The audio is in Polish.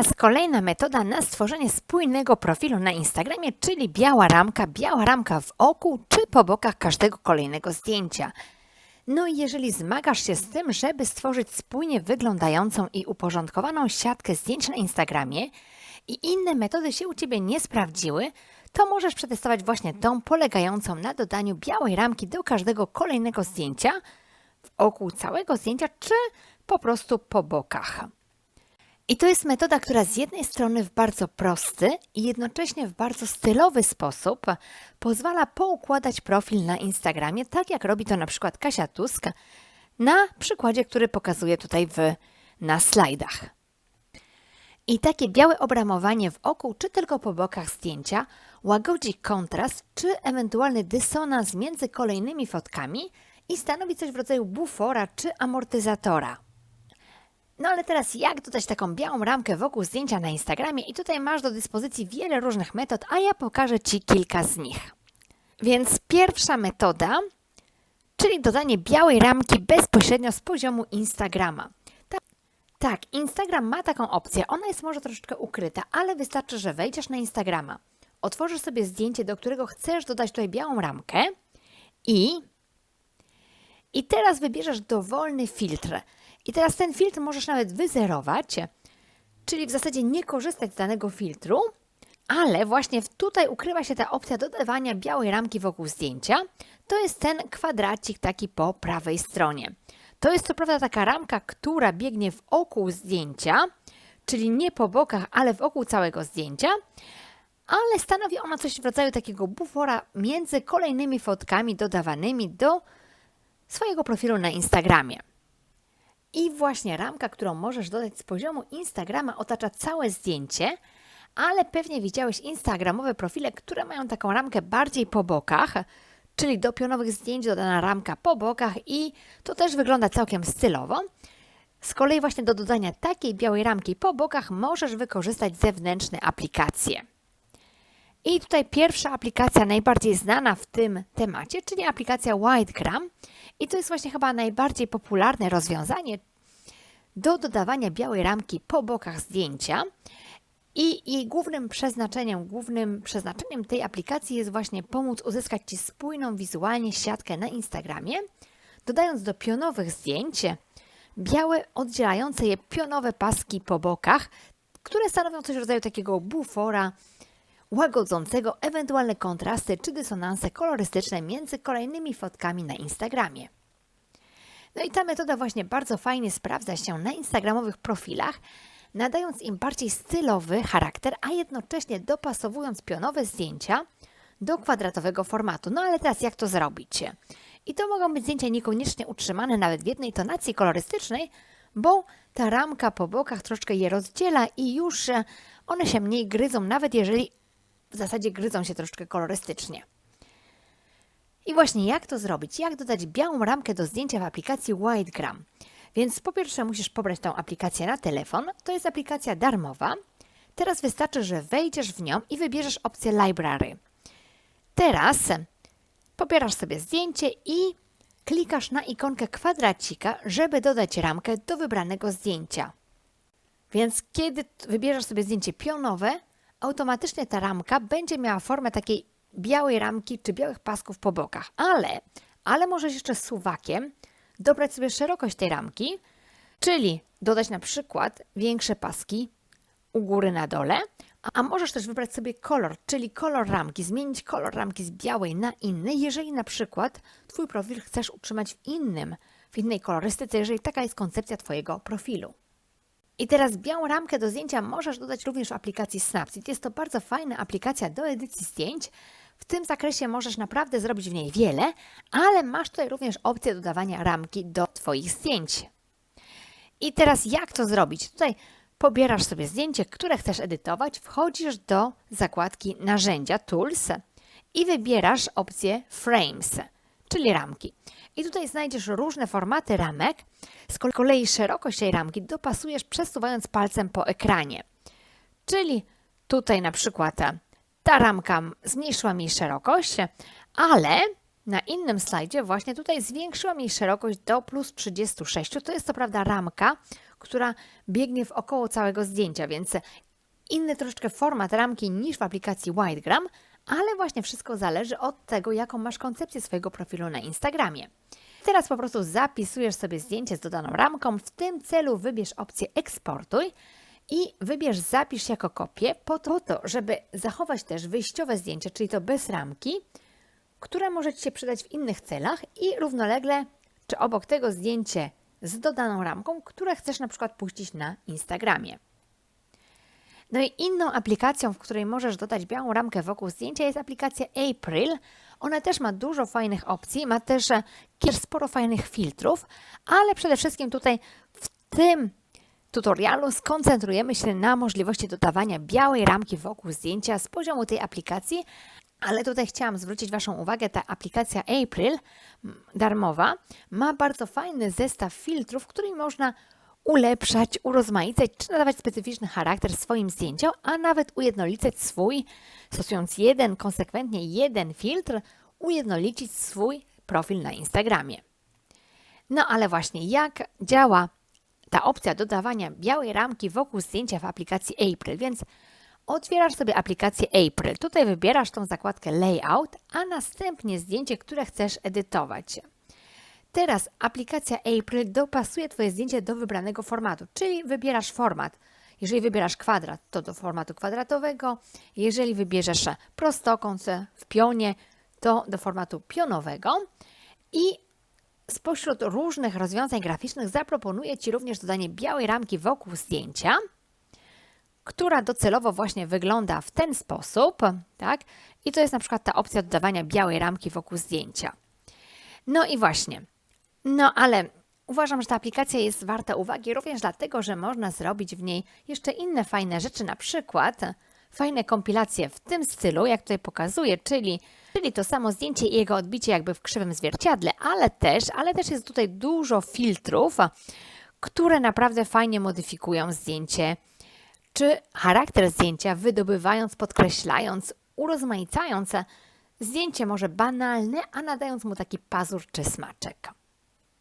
teraz kolejna metoda na stworzenie spójnego profilu na Instagramie, czyli biała ramka, biała ramka w oku czy po bokach każdego kolejnego zdjęcia. No i jeżeli zmagasz się z tym, żeby stworzyć spójnie wyglądającą i uporządkowaną siatkę zdjęć na Instagramie i inne metody się u Ciebie nie sprawdziły, to możesz przetestować właśnie tą polegającą na dodaniu białej ramki do każdego kolejnego zdjęcia, wokół całego zdjęcia, czy po prostu po bokach. I to jest metoda, która z jednej strony w bardzo prosty i jednocześnie w bardzo stylowy sposób pozwala poukładać profil na Instagramie, tak jak robi to na przykład Kasia Tusk, na przykładzie, który pokazuję tutaj w, na slajdach. I takie białe obramowanie w oku, czy tylko po bokach zdjęcia, łagodzi kontrast, czy ewentualny dysonans między kolejnymi fotkami i stanowi coś w rodzaju bufora czy amortyzatora. No ale teraz jak dodać taką białą ramkę wokół zdjęcia na Instagramie i tutaj masz do dyspozycji wiele różnych metod, a ja pokażę Ci kilka z nich. Więc pierwsza metoda, czyli dodanie białej ramki bezpośrednio z poziomu Instagrama. Tak, Instagram ma taką opcję, ona jest może troszeczkę ukryta, ale wystarczy, że wejdziesz na Instagrama, otworzysz sobie zdjęcie, do którego chcesz dodać tutaj białą ramkę i i teraz wybierzesz dowolny filtr. I teraz ten filtr możesz nawet wyzerować, czyli w zasadzie nie korzystać z danego filtru, ale właśnie tutaj ukrywa się ta opcja dodawania białej ramki wokół zdjęcia. To jest ten kwadracik taki po prawej stronie. To jest co prawda taka ramka, która biegnie wokół zdjęcia, czyli nie po bokach, ale wokół całego zdjęcia, ale stanowi ona coś w rodzaju takiego bufora między kolejnymi fotkami dodawanymi do swojego profilu na Instagramie. I właśnie ramka, którą możesz dodać z poziomu Instagrama, otacza całe zdjęcie, ale pewnie widziałeś instagramowe profile, które mają taką ramkę bardziej po bokach, czyli do pionowych zdjęć dodana ramka po bokach i to też wygląda całkiem stylowo. Z kolei właśnie do dodania takiej białej ramki po bokach możesz wykorzystać zewnętrzne aplikacje. I tutaj pierwsza aplikacja najbardziej znana w tym temacie, czyli aplikacja Whitegram. I to jest właśnie chyba najbardziej popularne rozwiązanie do dodawania białej ramki po bokach zdjęcia. I jej głównym przeznaczeniem, głównym przeznaczeniem tej aplikacji jest właśnie pomóc uzyskać Ci spójną wizualnie siatkę na Instagramie, dodając do pionowych zdjęć białe, oddzielające je pionowe paski po bokach, które stanowią coś w rodzaju takiego bufora, łagodzącego ewentualne kontrasty czy dysonanse kolorystyczne między kolejnymi fotkami na Instagramie. No i ta metoda właśnie bardzo fajnie sprawdza się na instagramowych profilach, nadając im bardziej stylowy charakter, a jednocześnie dopasowując pionowe zdjęcia do kwadratowego formatu. No ale teraz jak to zrobić? I to mogą być zdjęcia niekoniecznie utrzymane nawet w jednej tonacji kolorystycznej, bo ta ramka po bokach troszkę je rozdziela i już one się mniej gryzą, nawet jeżeli w zasadzie gryzą się troszkę kolorystycznie. I właśnie jak to zrobić? Jak dodać białą ramkę do zdjęcia w aplikacji Whitegram? Więc po pierwsze musisz pobrać tą aplikację na telefon. To jest aplikacja darmowa. Teraz wystarczy, że wejdziesz w nią i wybierzesz opcję Library. Teraz pobierasz sobie zdjęcie i klikasz na ikonkę kwadracika, żeby dodać ramkę do wybranego zdjęcia. Więc kiedy wybierzesz sobie zdjęcie pionowe, automatycznie ta ramka będzie miała formę takiej białej ramki czy białych pasków po bokach. Ale, ale możesz jeszcze suwakiem dobrać sobie szerokość tej ramki, czyli dodać na przykład większe paski u góry na dole, a możesz też wybrać sobie kolor, czyli kolor ramki, zmienić kolor ramki z białej na inny, jeżeli na przykład Twój profil chcesz utrzymać w innym, w innej kolorystyce, jeżeli taka jest koncepcja Twojego profilu. I teraz białą ramkę do zdjęcia możesz dodać również w aplikacji Snapseed. Jest to bardzo fajna aplikacja do edycji zdjęć. W tym zakresie możesz naprawdę zrobić w niej wiele, ale masz tutaj również opcję dodawania ramki do Twoich zdjęć. I teraz jak to zrobić? Tutaj pobierasz sobie zdjęcie, które chcesz edytować, wchodzisz do zakładki Narzędzia Tools i wybierasz opcję Frames, czyli ramki. I tutaj znajdziesz różne formaty ramek. Z kolei szerokość tej ramki dopasujesz przesuwając palcem po ekranie. Czyli tutaj na przykład ta ramka zmniejszyła mi szerokość, ale na innym slajdzie właśnie tutaj zwiększyła mi szerokość do plus 36. To jest co prawda ramka, która biegnie wokoło całego zdjęcia, więc inny troszeczkę format ramki niż w aplikacji Whitegram, ale właśnie wszystko zależy od tego, jaką masz koncepcję swojego profilu na Instagramie. Teraz po prostu zapisujesz sobie zdjęcie z dodaną ramką. W tym celu wybierz opcję eksportuj i wybierz zapisz jako kopię po to, żeby zachować też wyjściowe zdjęcie, czyli to bez ramki, które może Ci się przydać w innych celach i równolegle czy obok tego zdjęcie z dodaną ramką, które chcesz na przykład puścić na Instagramie. No i inną aplikacją, w której możesz dodać białą ramkę wokół zdjęcia jest aplikacja April. Ona też ma dużo fajnych opcji, ma też e, sporo fajnych filtrów, ale przede wszystkim tutaj w tym tutorialu skoncentrujemy się na możliwości dodawania białej ramki wokół zdjęcia z poziomu tej aplikacji, ale tutaj chciałam zwrócić Waszą uwagę, ta aplikacja April, darmowa, ma bardzo fajny zestaw filtrów, którymi można ulepszać, urozmaicać, czy nadawać specyficzny charakter swoim zdjęciom, a nawet ujednolicać swój, stosując jeden, konsekwentnie jeden filtr, ujednolicić swój profil na Instagramie. No ale właśnie, jak działa ta opcja dodawania białej ramki wokół zdjęcia w aplikacji April, więc otwierasz sobie aplikację April. Tutaj wybierasz tą zakładkę Layout, a następnie zdjęcie, które chcesz edytować. Teraz aplikacja April dopasuje Twoje zdjęcie do wybranego formatu, czyli wybierasz format. Jeżeli wybierasz kwadrat, to do formatu kwadratowego. Jeżeli wybierzesz prostokąt w pionie, to do formatu pionowego. I spośród różnych rozwiązań graficznych zaproponuję Ci również dodanie białej ramki wokół zdjęcia, która docelowo właśnie wygląda w ten sposób, tak? I to jest na przykład ta opcja dodawania białej ramki wokół zdjęcia. No i właśnie, no ale uważam, że ta aplikacja jest warta uwagi również dlatego, że można zrobić w niej jeszcze inne fajne rzeczy, na przykład fajne kompilacje w tym stylu, jak tutaj pokazuję, czyli, czyli to samo zdjęcie i jego odbicie jakby w krzywym zwierciadle, ale też, ale też jest tutaj dużo filtrów, które naprawdę fajnie modyfikują zdjęcie, czy charakter zdjęcia, wydobywając, podkreślając, urozmaicając zdjęcie może banalne, a nadając mu taki pazur czy smaczek.